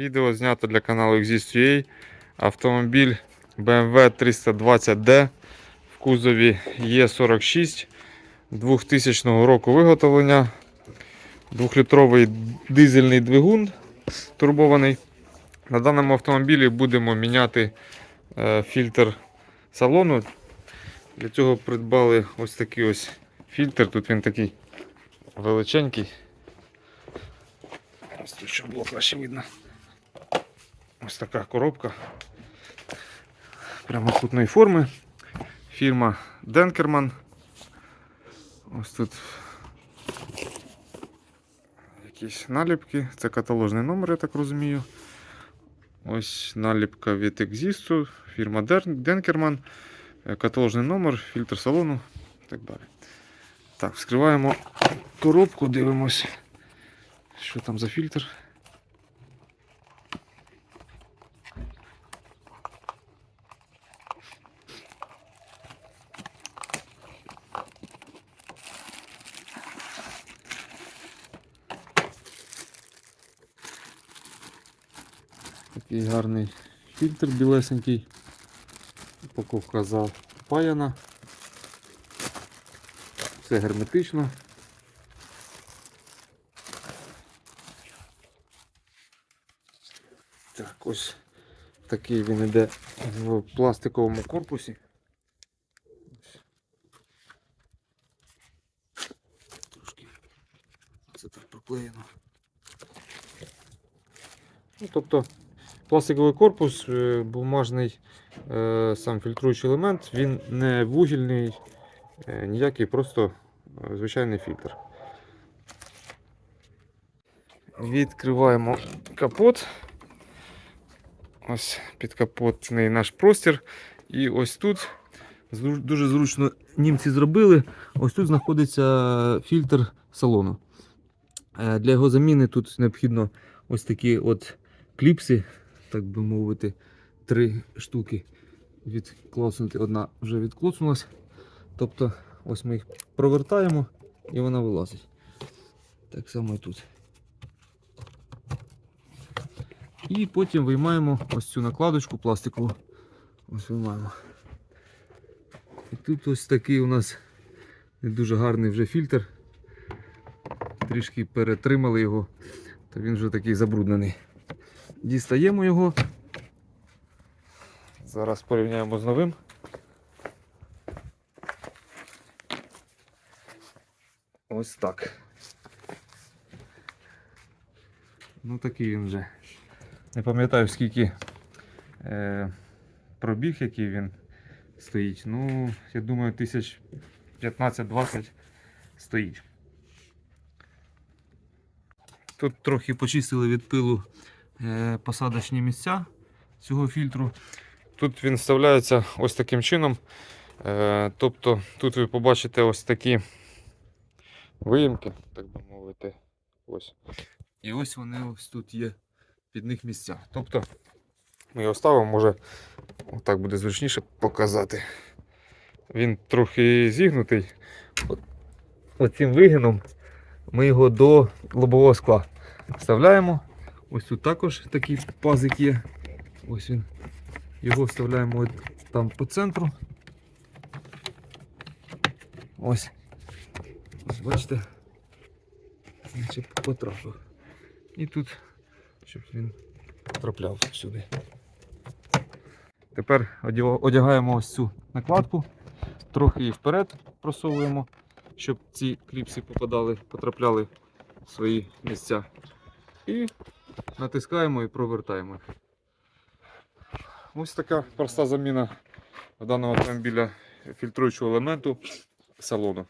Відео знято для каналу Exist.ua. Автомобіль BMW 320D в кузові Е46 2000 року виготовлення. Двохлітровий дизельний двигун турбований. На даному автомобілі будемо міняти е, фільтр салону. Для цього придбали ось такий ось фільтр. Тут він такий величенький. Ось тут щоб було краще видно. Ось така коробка прямокутної форми. Фірма Денкерман. Ось тут якісь наліпки. Це каталожний номер, я так розумію. Ось наліпка від Exist, фірма Денкерман, е, каталожний номер, фільтр салону і так далі. Так, вскриваємо коробку, дивимось, що там за фільтр. Такий гарний фільтр білесенький. Упаковка запаяна. Все герметично. Так, ось такий він іде в пластиковому корпусі. Трошки це так проклеєно. Ну, тобто пластиковий корпус, е, бумажний е, сам фільтруючий елемент, він не вугільний, е, ніякий, просто звичайний фільтр. Відкриваємо капот. Ось підкапотний наш простір. І ось тут дуже зручно німці зробили. Ось тут знаходиться фільтр салону. Для його заміни тут необхідно ось такі от кліпси, так би мовити, три штуки відклоцнути. Одна вже відклоцнулась. Тобто ось ми їх провертаємо і вона вилазить. Так само і тут. І потім виймаємо ось цю накладочку пластикову. Ось виймаємо. І тут ось такий у нас не дуже гарний вже фільтр. Трішки перетримали його, то він вже такий забруднений. Дістаємо його. Зараз порівняємо з новим. Ось так. Ну такий він вже. Не пам'ятаю скільки е, пробіг, який він стоїть. Ну, я думаю, тисяч 15-20 стоїть. Тут трохи почистили від пилу посадочні місця цього фільтру. Тут він вставляється ось таким чином. Е, тобто тут ви побачите ось такі виїмки, так би мовити. Ось. І ось вони ось тут є під них місця. Тобто ми його ставимо, може так буде зручніше показати. Він трохи зігнутий. Оцим вигином ми його до лобового скла вставляємо. Ось тут також такий пазик є. Ось він. Його вставляємо там по центру. Ось. Ось бачите. Наче потрапив. І тут, щоб він потрапляв сюди. Тепер одягаємо ось цю накладку, трохи її вперед просовуємо, щоб ці кліпси попадали, потрапляли в свої місця. І натискаємо і провертаємо. Ось така проста заміна даного автомобіля фільтруючого елементу салону.